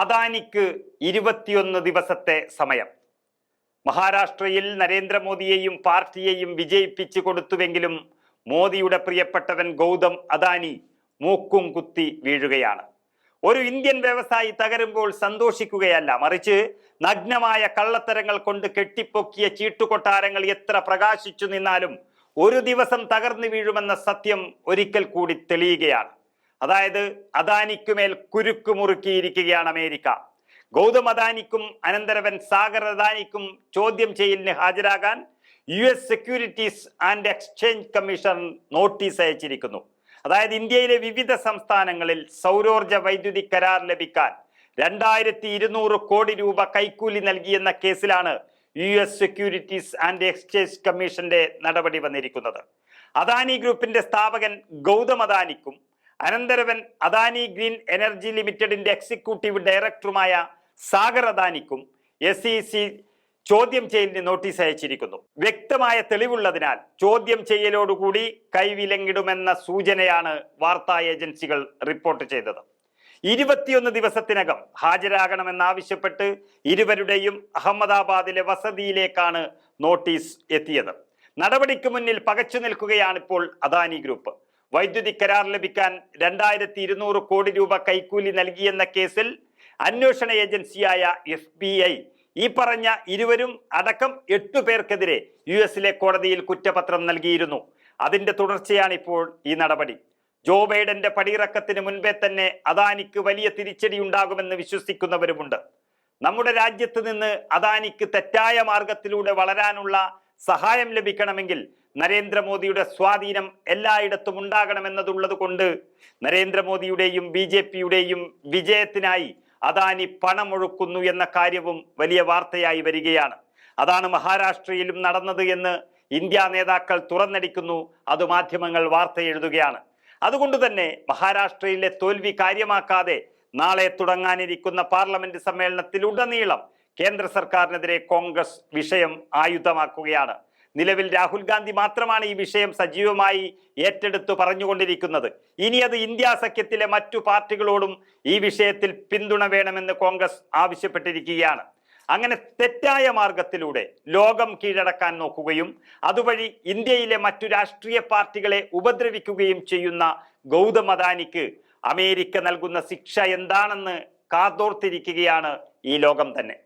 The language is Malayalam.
അദാനിക്ക് ഇരുപത്തിയൊന്ന് ദിവസത്തെ സമയം. മഹാരാഷ്ട്രയിൽ നരേന്ദ്രമോദിയെയും പാർട്ടിയെയും വിജയിപ്പിച്ചു കൊടുത്തുവെങ്കിലും മോദിയുടെ പ്രിയപ്പെട്ടവൻ ഗൗതം അദാനി മൂക്കും കുത്തി വീഴുകയാണ്. ഒരു ഇന്ത്യൻ വ്യവസായി തകരുമ്പോൾ സന്തോഷിക്കുകയല്ല. മറിച്ച് നഗ്നമായ കള്ളത്തരങ്ങൾ കൊണ്ട് കെട്ടിപ്പൊക്കിയ ചീട്ടുകൊട്ടാരങ്ങൾ എത്ര പ്രകാശിച്ചു നിന്നാലും ഒരു ദിവസം തകർന്നു വീഴുമെന്ന സത്യം ഒരിക്കൽ കൂടി തെളിയുകയാണ്. അതായത് അദാനിക്കുമേൽ കുരുക്ക് മുറുക്കിയിരിക്കുകയാണ് അമേരിക്ക. ഗൗതം അദാനിക്കും അനന്തരവൻ സാഗർ അദാനിക്കും ചോദ്യം ചെയ്യലിന് ഹാജരാകാൻ U S Securities and Exchange Commission notice അയച്ചിരിക്കുന്നു. അതായത് ഇന്ത്യയിലെ വിവിധ സംസ്ഥാനങ്ങളിൽ സൗരോർജ വൈദ്യുതി കരാർ ലഭിക്കാൻ രണ്ടായിരത്തി ഇരുന്നൂറ് കോടി രൂപ കൈക്കൂലി നൽകിയെന്ന കേസിലാണ് U S Securities and Exchange കമ്മീഷന്റെ നടപടി വന്നിരിക്കുന്നത്. അദാനി ഗ്രൂപ്പിന്റെ സ്ഥാപകൻ ഗൗതം അദാനിക്കും അനന്തരവൻ അദാനി ഗ്രീൻ എനർജി ലിമിറ്റഡിന്റെ എക്സിക്യൂട്ടീവ് ഡയറക്ടറുമായ സാഗർ അദാനിക്കും എസ് ഇ സി ചോദ്യം ചെയ്യലിന് നോട്ടീസ് അയച്ചിരിക്കുന്നു. വ്യക്തമായ തെളിവുള്ളതിനാൽ ചോദ്യം ചെയ്യലോടുകൂടി കൈവിലങ്ങിടുമെന്ന സൂചനയാണ് വാർത്താ ഏജൻസികൾ റിപ്പോർട്ട് ചെയ്തത്. ഇരുപത്തിയൊന്ന് ദിവസത്തിനകം ഹാജരാകണമെന്നാവശ്യപ്പെട്ട് ഇരുവരുടെയും അഹമ്മദാബാദിലെ വസതിയിലേക്കാണ് നോട്ടീസ് എത്തിയത്. നടപടിക്ക് മുന്നിൽ പകച്ചു നിൽക്കുകയാണിപ്പോൾ അദാനി ഗ്രൂപ്പ്. വൈദ്യുതി കരാർ ലഭിക്കാൻ രണ്ടായിരത്തി ഇരുന്നൂറ് കോടി രൂപ കൈക്കൂലി നൽകിയെന്ന കേസിൽ അന്വേഷണ ഏജൻസിയായ എഫ് ഈ പറഞ്ഞ ഇരുവരും അടക്കം എട്ടു പേർക്കെതിരെ യു എസിലെ കോടതിയിൽ കുറ്റപത്രം നൽകിയിരുന്നു. അതിന്റെ തുടർച്ചയാണ് ഇപ്പോൾ ഈ നടപടി. ജോ ബൈഡന്റെ പടിയിറക്കത്തിന് മുൻപേ തന്നെ അദാനിക്ക് വലിയ തിരിച്ചടി ഉണ്ടാകുമെന്ന് വിശ്വസിക്കുന്നവരുമുണ്ട്. നമ്മുടെ രാജ്യത്ത് നിന്ന് അദാനിക്ക് തെറ്റായ മാർഗത്തിലൂടെ വളരാനുള്ള സഹായം ലഭിക്കണമെങ്കിൽ നരേന്ദ്രമോദിയുടെ സ്വാധീനം എല്ലായിടത്തും ഉണ്ടാകണമെന്നതുള്ളത് കൊണ്ട് നരേന്ദ്രമോദിയുടെയും ബി ജെ പിയുടെയും വിജയത്തിനായി അദാനി പണമൊഴുക്കുന്നു എന്ന കാര്യവും വലിയ വാർത്തയായി വരികയാണ്. അതാണ് മഹാരാഷ്ട്രയിലും നടന്നത് എന്ന് ഇന്ത്യ നേതാക്കൾ തുറന്നടിക്കുന്നു. അത് മാധ്യമങ്ങൾ വാർത്ത എഴുതുകയാണ്. അതുകൊണ്ട് തന്നെ മഹാരാഷ്ട്രയിലെ തോൽവി കാര്യമാക്കാതെ നാളെ തുടങ്ങാനിരിക്കുന്ന പാർലമെന്റ് സമ്മേളനത്തിൽ ഉടനീളം കേന്ദ്ര സർക്കാരിനെതിരെ കോൺഗ്രസ് വിഷയം ആയുധമാക്കുകയാണ്. നിലവിൽ രാഹുൽ ഗാന്ധി മാത്രമാണ് ഈ വിഷയം സജീവമായി ഏറ്റെടുത്തു പറഞ്ഞുകൊണ്ടിരിക്കുന്നത്. ഇനി അത് ഇന്ത്യ സഖ്യത്തിലെ മറ്റു പാർട്ടികളോടും ഈ വിഷയത്തിൽ പിന്തുണ വേണമെന്ന് കോൺഗ്രസ് ആവശ്യപ്പെട്ടിരിക്കുകയാണ്. അങ്ങനെ തെറ്റായ മാർഗത്തിലൂടെ ലോകം കീഴടക്കാൻ നോക്കുകയും അതുവഴി ഇന്ത്യയിലെ മറ്റു രാഷ്ട്രീയ പാർട്ടികളെ ഉപദ്രവിക്കുകയും ചെയ്യുന്ന ഗൗതം അദാനിക്ക് അമേരിക്ക നൽകുന്ന ശിക്ഷ എന്താണെന്ന് കാതോർത്തിരിക്കുകയാണ് ഈ ലോകം തന്നെ.